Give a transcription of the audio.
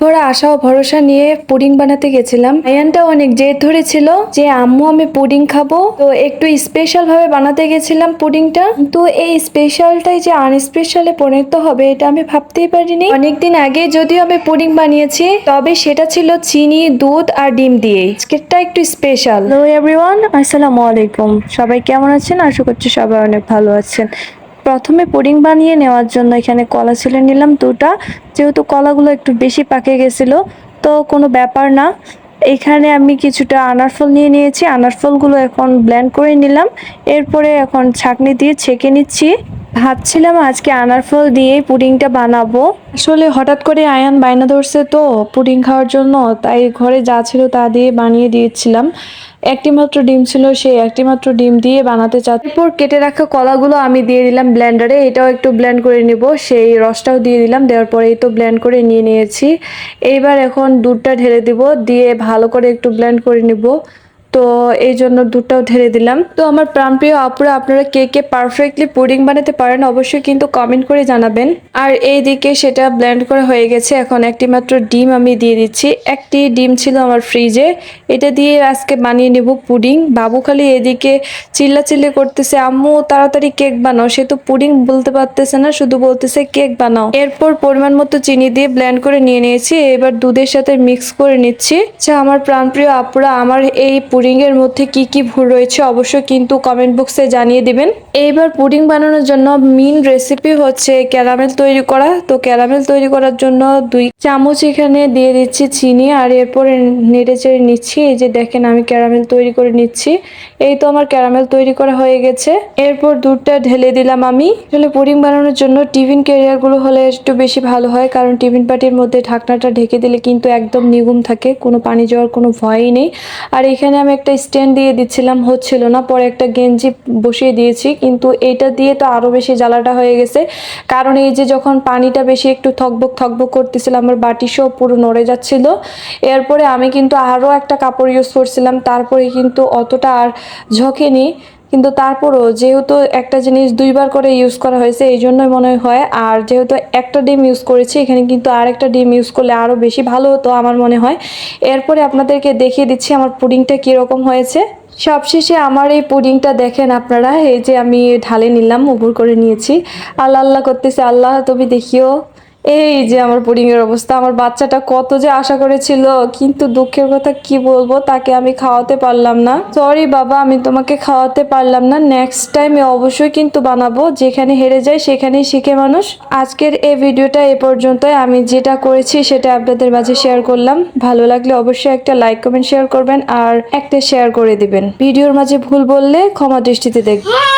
ভরা আশা ও ভরসা নিয়ে পুডিং বানাতে গেছিলাম। আয়ানটা অনেক জেদ ধরেছিল যে, আম্মু, আমি পুডিং খাব। তো একটু স্পেশাল ভাবে বানাতে গেছিলাম পুডিংটা। তো এই স্পেশালটাই যে আনস্পেশালে পরিণত হবে, এটা আমি ভাবতেই পারিনি। অনেকদিন আগে যদিও আমি পুডিং বানিয়েছি, তবে সেটা ছিল চিনি, দুধ আর ডিম দিয়ে। আজকেরটা একটু স্পেশাল হ্যালো এভরিওয়ান আসসালামু আলাইকুম। সবাই কেমন আছেন? আশা করছি সবাই অনেক ভালো আছেন। প্রথমে পুডিং বানিয়ে নেওয়ার জন্য এখানে কলা ছিলে নিলাম দুটা। যেহেতু কলাগুলো একটু বেশি পাকে গেছিল, তো কোনো ব্যাপার না। এখানে আমি কিছুটা আনারফল নিয়ে নিয়েছি। আনারফলগুলো এখন ব্ল্যান্ড করে নিলাম। এরপরে এখন ছাঁকনি দিয়ে ছেঁকে নিচ্ছি। ভাবছিলাম আজকে আনারফল দিয়ে পুডিংটা বানাবো। আসলে হঠাৎ করে আয়ান বায়না ধরছে তো পুডিং খাওয়ার জন্য তাই ঘরে যা ছিল তা দিয়ে বানিয়ে দিয়েছিলাম। একটি মাত্র ডিম ছিল সেই একটি মাত্র ডিম দিয়ে বানাতে চাচ্ছি এরপর কেটে রাখা কলাগুলো আমি দিয়ে দিলাম ব্লেন্ডারে এটাও একটু ব্লেন্ড করে নিব সেই রসটাও দিয়ে দিলাম দেওয়ার পরে এই তো ব্লেন্ড করে নিয়ে নিয়েছি। এইবার এখন দুধটা ঢেলে দিব দিয়ে ভালো করে একটু ব্লেন্ড করে নিব। তো এই জন্য দুধটাও ঢেলে দিলাম। তো আমার প্রাণপ্রিয় আপুরা, আপনারা কে কে পারফেক্টলি পুডিং বানাতে পারেন অবশ্যই কিন্তু কমেন্ট করে জানাবেন। আর এইদিকে সেটা ব্লেন্ড করা হয়ে গেছে। এখন একটি মাত্র ডিম আমি দিয়ে দিচ্ছি। একটি ডিম ছিল আমার ফ্রিজে এটা দিয়ে আজকে বানিয়ে নেব পুডিং বাবু খালি এদিকে চিল্লাচিল্লি করতেছে, আম্মু, তাড়াতাড়ি কেক বানাও। সে তো পুডিং বলতে পারতেছে না, শুধু বলতেছে কেক বানাও। এরপর পরিমাণ মতো চিনি দিয়ে ব্লেন্ড করে নিয়ে নিয়েছি। এবার দুধের সাথে মিক্স করে নিচ্ছি। আচ্ছা আমার প্রাণপ্রিয় আপুরা, আমার এই পুডিং এর মধ্যে কি কি ভুল রয়েছে অবশ্যই কিন্তু কমেন্ট বক্সে জানিয়ে দিবেন। এইবার পুডিং বানানোর জন্য মেন রেসিপি হচ্ছে ক্যারামেল তৈরি করা। তো ক্যারামেল তৈরি করার জন্য দুই চামচ এখানে দিয়ে দিচ্ছি চিনি আর এরপরে নেড়ে চেড়ে নিচ্ছি। এই যে দেখেন আমি ক্যারামেল তৈরি করে নিচ্ছি। এই তো আমার ক্যারামেল তৈরি করা হয়ে গেছে। এরপর দুধটা ঢেলে দিলাম আমি। আসলে পুডিং বানানোর জন্য টিফিন ক্যারিয়ারগুলো হলে একটু বেশি ভালো হয়, কারণ টিফিন পাটির মধ্যে ঢাকনাটা ঢেকে দিলে কিন্তু একদম নিগুম থাকে, কোনো পানি যাওয়ার কোনো ভয়ই নেই। আর এখানে আমি একটা স্ট্যান্ড দিয়ে দিচ্ছিলাম, হচ্ছিল না। পরে একটা গেঞ্জি বসিয়ে দিয়েছি, কিন্তু এটা দিয়ে তো আরও বেশি জ্বালাটা হয়ে গেছে। কারণ এই যে যখন পানিটা বেশি একটু থকবক থকবক করতেছিল, আমার বাটি সব পুরো নড়ে যাচ্ছিল। এরপরে আমি কিন্তু আরও একটা কাপড় ইউজ করছিলাম, তারপরে কিন্তু অতটা আর ঝোঁকেনি। কিন্তু তারপরও যেহেতু একটা জিনিস দুইবার করে ইউজ করা হয়েছে, এই জন্যই মনে হয়। আর যেহেতু একটা ডিম ইউজ করেছি, এখানে কিন্তু আর একটা ডিম ইউজ করলে আরও বেশি ভালো হতো আমার মনে হয়। এরপরে আপনাদেরকে দেখিয়ে দিচ্ছি আমার পুডিংটা কীরকম হয়েছে। সবশেষে আমার এই পুডিংটা দেখেন আপনারা, এই যে আমি ঢালে নিলাম, উবুর করে নিয়েছি। আল্লাহ আল্লাহ করতেছে, আল্লাহ, তুমি দেখিও। এই যে আমার পুডিং এর অবস্থা, আমার বাচ্চাটা কত যে আশা করেছিল, কিন্তু দুঃখের কথা কি বলব, তাকে আমি খাওয়াতে পারলাম না। সরি বাবা, আমি তোমাকে খাওয়াতে পারলাম না। নেক্সট টাইমে অবশ্যই কিন্তু বানাবো, যেখানে হেরে যায় সেখানেই শিখে মানুষ। আজকের এই ভিডিওটা এ পর্যন্তই। আমি যেটা করেছি সেটা আপনাদের মাঝে শেয়ার করলাম। ভালো লাগলে অবশ্যই একটা লাইক কমেন্ট শেয়ার করবেন আর একটা শেয়ার করে দিবেন। ভিডিওর মাঝে ভুল বললে ক্ষমা দৃষ্টিতে দেখবেন।